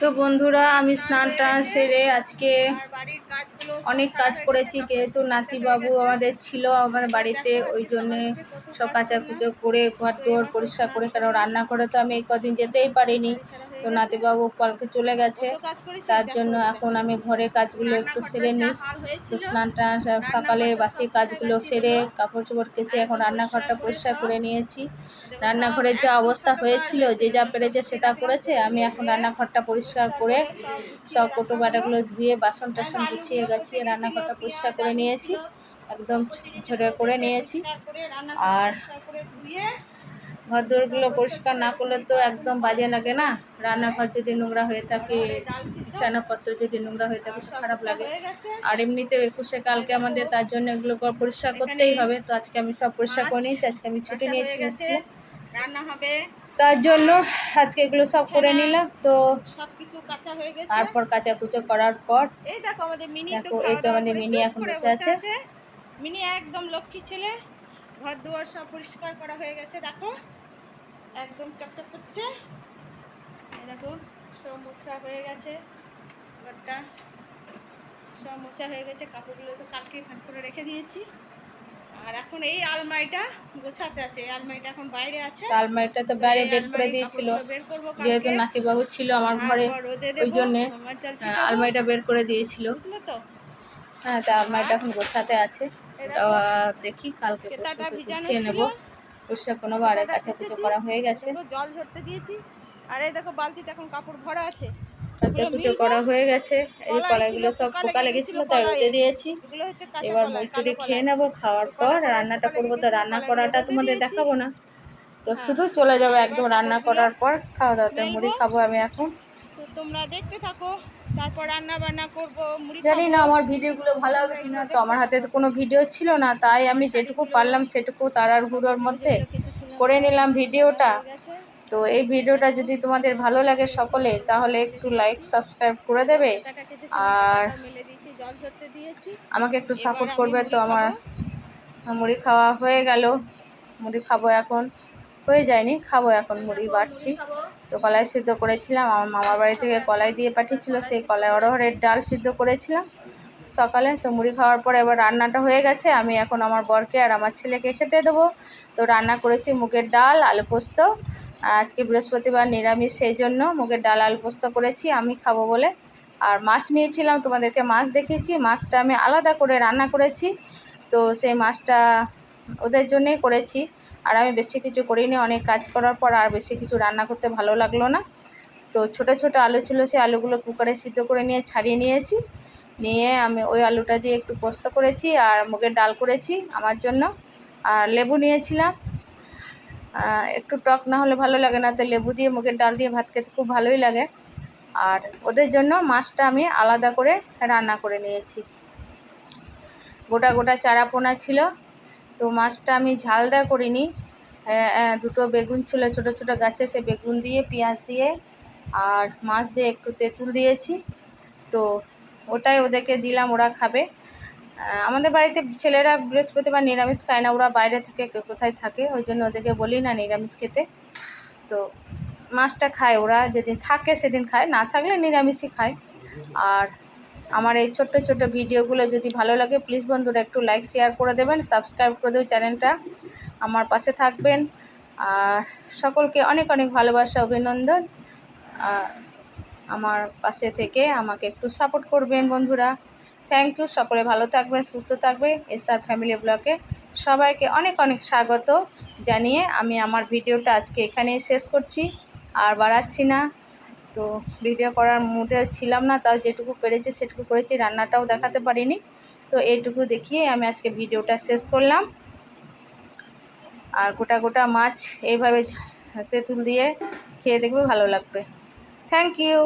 তো বন্ধুরা, আমি স্নান টান সেরে আজকে অনেক কাজ করেছি, যেহেতু নাতিবাবু আমাদের ছিল আমাদের বাড়িতে, ওই জন্যে সব কাচাকুচো করে ঘর দুয়ার পরিষ্কার করে, কারণ রান্না করে তো আমি এই কদিন যেতেই পারিনি। তো নাতিবাবু কালকে চলে গেছে। তার জন্য এখন আমি ঘরের কাজগুলো একটু সেরে নিই। তো স্নান টান সকালে বাসি কাজগুলো সেরে কাপড় চোপড় কেচে এখন রান্নাঘরটা পরিষ্কার করে নিয়েছি। রান্নাঘরের যা অবস্থা হয়েছিল যে যা পেরেছে সেটা করেছে। আমি এখন রান্নাঘরটা পরিষ্কার করে সব কোটো বাটাগুলো ধুয়ে বাসন টাসন গুছিয়ে গাছিয়ে রান্নাঘরটা পরিষ্কার করে নিয়েছি। একদম ছোটো করে নিয়েছি। আর ঘর দোরগুলো পরিষ্কার না করলে তো একদম বাজে লাগে না? রান্নাঘর যদি নোংরা হয়ে থাকে বিছানাপত্র যদি নোংরা হয়ে থাকে খারাপ লাগে। আর এমনিতেও একুশে কালকে আমাদের তার জন্য এগুলো পরিষ্কার করতেই হবে। তো আজকে আমি সব পরিষ্কার করে নিয়েছি আজকে আমি ছুটি নিয়েছি স্কুলে। রান্না হবে। তার জন্য আজকে এগুলো সব করে নিলাম। তো সবকিছু কাঁচা হয়ে গেছে। তারপর কাচাকুচো করার পর এই দেখো আমাদের মিনি দেখো, তো এই তো আমাদের মিনি এখন বসে আছে। মিনি একদম লক্ষ্মী ছেলে। ঘর দুয়ার সব পরিষ্কার করা হয়ে গেছে দেখো। একদম চকচক করছে। এই দেখো সব মোছা হয়ে গেছে। ঘরটা সব মোছা হয়ে গেছে কাপড়গুলো তো কালকে ভাঁজ করে রেখে দিয়েছি। আর এখন এই আলমারিটা গোছাতে আছে। এই আলমারিটা এখন বাইরে আছে। আলমারিটা তো বাইরে বের করে দিয়েছিল। যেহেতু। নাতিবাবু ছিল আমার ঘরে ওই জন্যে। আলমারিটা বের করে দিয়েছিল। হ্যাঁ তা আলমারিটা এখন গোছাতে আছে। দেখি কালকে গুছিয়ে নেব। পরিষ্কার কোনো আরে কাচাকুচো করা হয়ে গেছে। জল ঝরতে দিয়েছি। আর এই দেখো বালতিতে এখন কাপড় ভরা আছে। কাচাকুচো করা হয়ে গেছে। এই কলাইগুলো সব পোকা লেগেছিল তাই। রোদে দিয়েছি। কাঁচা এবার মুড়টুরি খেয়ে। নেব খাওয়ার পর রান্নাটা করব তো রান্না করাটা তোমাদের দেখাবো না। তো শুধু চলে যাব একদম রান্না করার পর খাওয়া দাওয়াতে মুড়ি খাব আমি এখন। তো তোমরা দেখতে থাকো। তারপর রান্না বান্না করব মুড়ি জানি না আমার ভিডিওগুলো ভালো হবে কিনা তো আমার হাতে তো কোনো ভিডিও ছিল না তাই আমি যেটুকু পারলাম সেটুকু তারার হুড়োর মধ্যে করে নিলাম ভিডিওটা। তো এই ভিডিওটা যদি তোমাদের ভালো লাগে সকলে তাহলে একটু লাইক সাবস্ক্রাইব করে দেবে। আর আমাকে একটু সাপোর্ট করবে তো আমার মুড়ি খাওয়া হয়ে গেল। মুড়ি খাব এখন। হয়ে যায়নি, খাব এখন, মুড়ি বাড়ছি তো কলাই সিদ্ধ করেছিলাম, আমার মামার বাড়ি থেকে কলাই দিয়ে পাঠিয়েছিল, সেই কলাই অরহরের ডাল সিদ্ধ করেছিলাম সকালে। তো মুড়ি খাওয়ার পর এবার রান্নাটা হয়ে গেছে, আমি এখন আমার বরকে আর আমার ছেলেকে খেতে দেবো। তো রান্না করেছি মুগের ডাল, আলু পোস্ত, আজকে বৃহস্পতিবার নিরামিষ, সেই জন্য মুগের ডাল, আলু পোস্ত করেছি, আমি খাব বলে। আর মাছ নিয়েছিলাম, তোমাদেরকে মাছ দেখিয়েছি, মাছটা আমি আলাদা করে রান্না করেছি। তো সেই মাছটা ওদের জন্যেই করেছি। আর আমি বেশি কিছু করিনি, অনেক কাজ করার পর আর বেশি কিছু রান্না করতে ভালো লাগল না। তো ছোট ছোট আলু ছিল, সেই আলুগুলো কুকারে সিদ্ধ করে নিয়ে ছাড়িয়ে নিয়েছি। নিয়ে আমি ওই আলুটা দিয়ে একটু পোস্ত করেছি আর মুগের ডাল করেছি আমার জন্য। আর লেবু নিয়েছিলাম। একটু টক না হলে ভালো লাগে না, তো লেবু দিয়ে, মুগের ডাল দিয়ে ভাত খেতে খুব ভালোই লাগে। আর ওদের জন্য মাছটা আমি আলাদা করে রান্না করে নিয়েছি। গোটা গোটা চারা পোনা ছিল। তো মাছটা আমি ঝাল দেওয়া করিনি। দুটো বেগুন ছিল, ছোট ছোট গাছে সে বেগুন দিয়ে, পেঁয়াজ দিয়ে আর মাছ দিয়ে একটু তেঁতুল দিয়েছি। তো ওটাই ওদেরকে দিলাম, ওরা খাবে। আমাদের বাড়িতে ছেলেরা বৃহস্পতিবার নিরামিষ খায় না, ওরা বাইরে থেকে কোথায় থাকে, ওই জন্য ওদেরকে বলি না নিরামিষ খেতে। তো মাছটা খায় ওরা, যেদিন থাকে সেদিন খায়, না থাকলে নিরামিষই খায়। আর আমার এই ছোট্ট ছোট্ট ভিডিওগুলো যদি ভালো লাগে প্লিজ বন্ধুরা একটু লাইক শেয়ার করে দেবেন সাবস্ক্রাইব করে দেবেন চ্যানেলটা। আমার পাশে থাকবেন। আর সকলকে অনেক অনেক ভালোবাসা, অভিনন্দন। আর আমার পাশে থেকে আমাকে একটু সাপোর্ট করবেন বন্ধুরা। থ্যাংক ইউ সকলে ভালো থাকবেন, সুস্থ থাকবে এসআর ফ্যামিলি ব্লকে সবাইকে অনেক অনেক স্বাগত জানিয়ে আমি আমার ভিডিওটা আজকে এখানেই শেষ করছি। আর বাড়াচ্ছি না। তো ভিডিও করার মুডে ছিলাম না, তাও যেটুকু পেরেছি সেটুকু করেছি, রান্নাটাও দেখাতে পারিনি। তো এইটুকু দেখিয়ে আমি আজকে ভিডিওটা শেষ করলাম। আর গোটা গোটা মাছ এইভাবে তেঁতুল দিয়ে খেয়ে দেখবে ভালো লাগবে। Thank you